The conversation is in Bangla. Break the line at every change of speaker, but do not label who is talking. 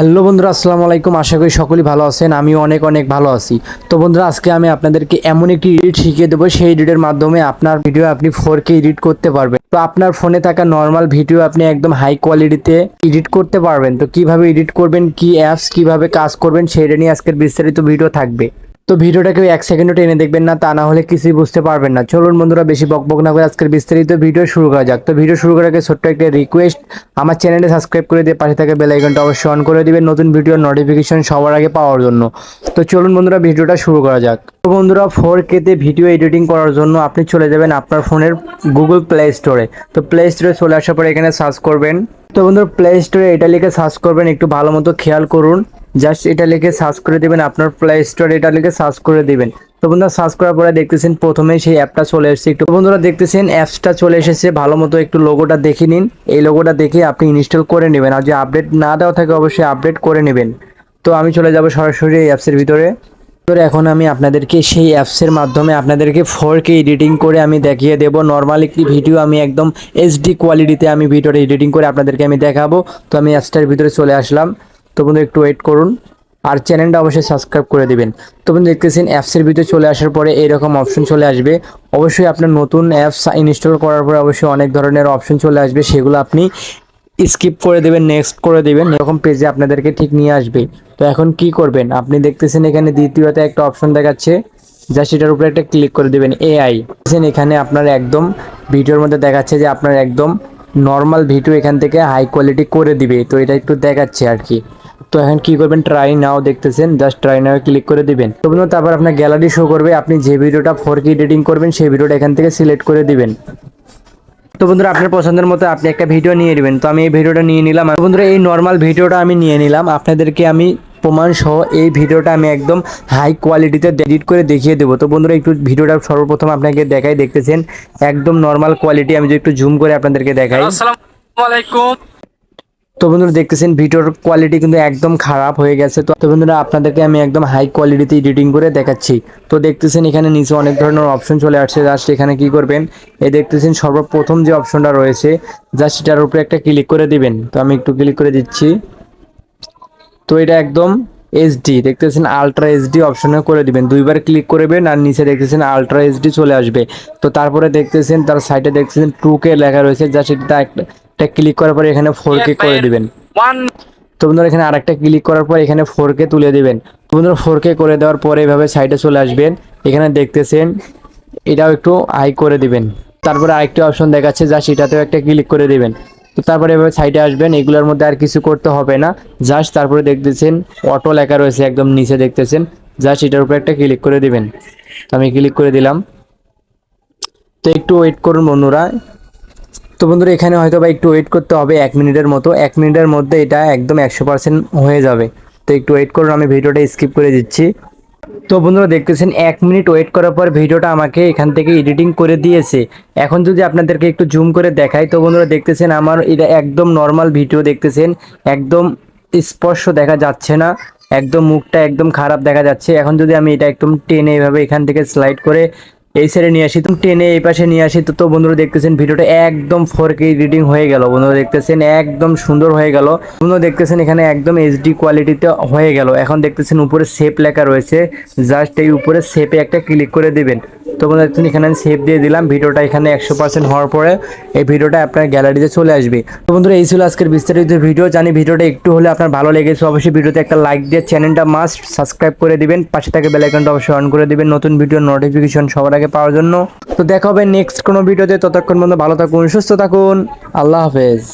হ্যালো বন্ধুরা, আসসালামু আলাইকুম। আশা করি সকলেই ভালো আছেন। আমিও অনেক অনেক ভালো আছি। তো বন্ধুরা, আজকে আমি আপনাদেরকে এমন একটি এডিট শিখিয়ে দেবো। সেই এডিটের মাধ্যমে আপনার ভিডিও আপনি ফোর কে এডিট করতে পারবেন। তো আপনার ফোনে থাকা নর্মাল ভিডিও আপনি একদম হাই কোয়ালিটিতে এডিট করতে পারবেন। তো কীভাবে এডিট করবেন, কি অ্যাপস কীভাবে কাজ করবেন, সেইটা নিয়ে আজকের বিস্তারিত ভিডিও থাকবে। তো ভিডিওটা কেউ এক সেকেন্ডও টেনে দেখবেন না, তা না হলে কিছুই বুঝতে পারবেন না। চলুন বন্ধুরা, বেশি বকবক না করে আজকের বিস্তারিত ভিডিও শুরু করা যাক। তো ভিডিও শুরু করার আগে ছোট্ট একটা রিকোয়েস্ট আমার চ্যানেলে সাবস্ক্রাইব করে দিয়ে পাশে থাকা বেল আইকনটা অবশ্যই অন করে দিবেন, নতুন ভিডিওর নোটিফিকেশন সবার আগে পাওয়ার জন্য। তো চলুন বন্ধুরা, ভিডিওটা শুরু করা যাক। তো বন্ধুরা ফোর কেতে ভিডিও এডিটিং করার জন্য আপনি চলে যাবেন আপনার ফোনের গুগল প্লে স্টোরে তো প্লে স্টোরে চলে আসার পরে এখানে সার্চ করবেন। তো বন্ধুরা প্লে স্টোরে এটা লিখে সার্চ করবেন, একটু ভালো মতো খেয়াল করুন। জাস্ট এটা লিখে সার্চ করে দিবেন, আপনার প্লে স্টোরে এটা লিখে সার্চ করে দিবেন। তো বন্ধুরা, সার্চ করার পরে দেখতেছেন প্রথমে সেই অ্যাপটা চলে এসেছে। একটু বন্ধুরা দেখতেছেন, অ্যাপসটা চলে এসেছে, ভালো মতো একটু লোগোটা দেখে নিন। এই লোগোটা দেখে আপনি ইনস্টল করে নেবেন। আর যে আপডেট না দেওয়া থাকে, অবশ্যই আপডেট করে নেবেন। তো আমি চলে যাব সরাসরি এই অ্যাপসের ভিতরে। তো এখন আমি আপনাদেরকে সেই অ্যাপসের মাধ্যমে আপনাদেরকে ফোর কে এডিটিং করে আমি দেখিয়ে দেব। নর্মাল একটি ভিডিও আমি একদম এইচডি কোয়ালিটিতে আমি ভিডিওটা এডিটিং করে আপনাদেরকে আমি দেখাবো। তো আমি অ্যাপসটার ভিতরে চলে আসলাম। তো বন্ধু, একটু ওয়েট করুন। আর চ্যানেলটা অবশ্যই সাবস্ক্রাইব করে দিবেন। তো বন্ধু, দেখতেছেন অ্যাপসের ভিতরে চলে আসার পরে এরকম অপশন চলে আসবে। অবশ্যই আপনার নতুন অ্যাপস ইনস্টল করার পরে অবশ্যই অনেক ধরনের অপশন চলে আসবে। সেগুলো আপনি স্কিপ করে দেবেন নেক্সট করে দেবেন। এরকম পেজে আপনাদেরকে ঠিক নিয়ে আসবে। তো এখন কি করবেন? আপনি দেখতেছেন এখানে দ্বিতীয়তে একটা অপশন দেখাচ্ছে। যা সেটার উপরে একটা ক্লিক করে দেবেন এআই এখানে আপনার একদম ভিডিওর মধ্যে দেখাচ্ছে যে আপনার একদম নর্মাল ভিডিও এখান থেকে হাই কোয়ালিটি করে দিবে। তো এটা একটু দেখাচ্ছে আর কি। তো এখন কি করবেন ট্রাই নাও দেখতেছেন জাস্ট ট্রাই নাও ক্লিক করে দিবেন। তো তারপর আপনার গ্যালারি শো করবে, আপনি যে ভিডিওটা ফোর এডিটিং করবেন, সেই ভিডিওটা এখান থেকে সিলেক্ট করে দিবেন। তো বন্ধুরা, আপনার পছন্দের মতো আপনি একটা ভিডিও নিয়ে নেবেন। তো আমি এই ভিডিওটা নিয়ে নিলাম। বন্ধুরা, এই নর্মাল ভিডিওটা আমি নিয়ে নিলাম। আপনাদেরকে আমি প্রমাণ সহ এই ভিডিওটা আমি একদম হাই কোয়ালিটিতে এডিট করে দেখিয়ে দেবো। তো বন্ধুরা, একটু ভিডিওটা সর্বপ্রথম আপনাকে দেখাই, দেখতেছেন, একদম নর্মাল কোয়ালিটি আমি যদি একটু জুম করে আপনাদেরকে দেখাই।
আসসালামু আলাইকুম।
তো বন্ধুরা দেখতেছেন ভিডিওর কোয়ালিটি কিন্তু একদম খারাপ হয়ে গেছে। তো বন্ধুরা আপনাদেরকে আমি একদম হাই কোয়ালিটিতে এডিটিং করে দেখাচ্ছি। তো দেখতেছেন এখানে নিচে অনেক ধরনের অপশন চলে আসছে। জাস্ট এখানে কি করবেন? এই দেখতেছেন সর্বপ্রথম যে অপশনটা রয়েছে জাস্ট এটার উপরে একটা ক্লিক করে দিবেন। তো আমি একটু ক্লিক করে দিচ্ছি। তো এটা একদম এইচডি দেখতেছেন আলট্রা এইচডি অপশনে করে দিবেন। দুইবার ক্লিক করবেন আর নিচে দেখতেছেন আলট্রা এইচডি চলে আসবে। তো তারপরে দেখতেছেন, তার সাইডে দেখতেছেন টু কে লেখা রয়েছে। যা সেটা একটা ক্লিক করার পরে এখানে ফোর কে করে দিবেন। তো বন্ধুরা এখানে আরেকটা ক্লিক করার পর এখানে ফোর কে তুলে দিবেন। তো বন্ধুরা ফোর কে করে দেওয়ার পরে এভাবে সাইডে চলে আসবেন। এখানে দেখতেছেন এটাও একটু হাই করে দিবেন। তারপরে আরেকটি অপশন দেখাচ্ছে যা সেটাতেও একটা ক্লিক করে দিবেন। তো তারপরে এভাবে সাইডে আসবেন এগুলোর মধ্যে আর কিছু করতে হবে না। জাস্ট তারপরে দেখতেছেন অটো লেখা রয়েছে একদম নিচে দেখতেছেন। জাস্ট এটার উপরে একটা ক্লিক করে দিবেন। তো আমি ক্লিক করে দিলাম। তো একটু ওয়েট করুন বন্ধুরা। তো বন্ধুরা, এখানে হয়তো বা একটু ওয়েট করতে হবে এক মিনিটের মতো। এক মিনিটের মধ্যে এটা একদম একশো পার্সেন্ট হয়ে যাবে। তো একটু ওয়েট করুন, আমি ভিডিওটা স্কিপ করে দিচ্ছি। তো বন্ধুরা, দেখতেছেন, এক মিনিট ওয়েট করার পর ভিডিওটা আমাকে এখান থেকে এডিটিং করে দিয়েছে। এখন যদি আপনাদেরকে একটু জুম করে দেখাই, তো বন্ধুরা, দেখতেছেন, আমার এটা একদম নর্মাল ভিডিও দেখতেছেন। একদম স্পর্শ দেখা যাচ্ছে না, একদম মুখটা একদম খারাপ দেখা যাচ্ছে। এখন যদি আমি এটা একদম টেনে এভাবে এখান থেকে স্লাইড করে এই সাইডে নিয়ে আসি। তুমি টেনে এই পাশে নিয়ে আসি। তো তো বন্ধুরা দেখতেছেন, ভিডিওটা একদম ফোর কে রিডিং হয়ে গেল। বন্ধুরা দেখতেছেন, একদম সুন্দর হয়ে গেল। বন্ধুরা দেখতেছেন, এখানে একদম এইচডি কোয়ালিটিতে হয়ে গেল। এখন দেখতেছেন, উপরে সেপ লেখা রয়েছে। জাস্ট এই উপরে সেপে একটা ক্লিক করে দিবেন। তো, বন্ধুরা দেখছেন এখানে আমি সেভ দিয়ে দিলাম। ভিডিওটা এখানে একশো পার্সেন্ট হওয়ার পরে এই ভিডিওটা আপনার গ্যালারিতে চলে আসবে। তো, বন্ধুরা এই ছিল আজকের বিস্তারিত ভিডিও জানি ভিডিওটা একটু হলে আপনার ভালো লেগেছে। অবশ্যই ভিডিওতে একটা লাইক দিয়ে চ্যানেলটা মাস্ট সাবস্ক্রাইব করে দিবেন। পাশে থেকে বেল আইকনটা অবশ্যই অন করে দিবেন। নতুন ভিডিওর নোটিফিকেশন সবার আগে পাওয়ার জন্য। তো দেখা হবে নেক্সট কোনো ভিডিওতে। ততক্ষণ পর্যন্ত ভালো থাকুন, সুস্থ থাকুন। আল্লাহ হাফেজ।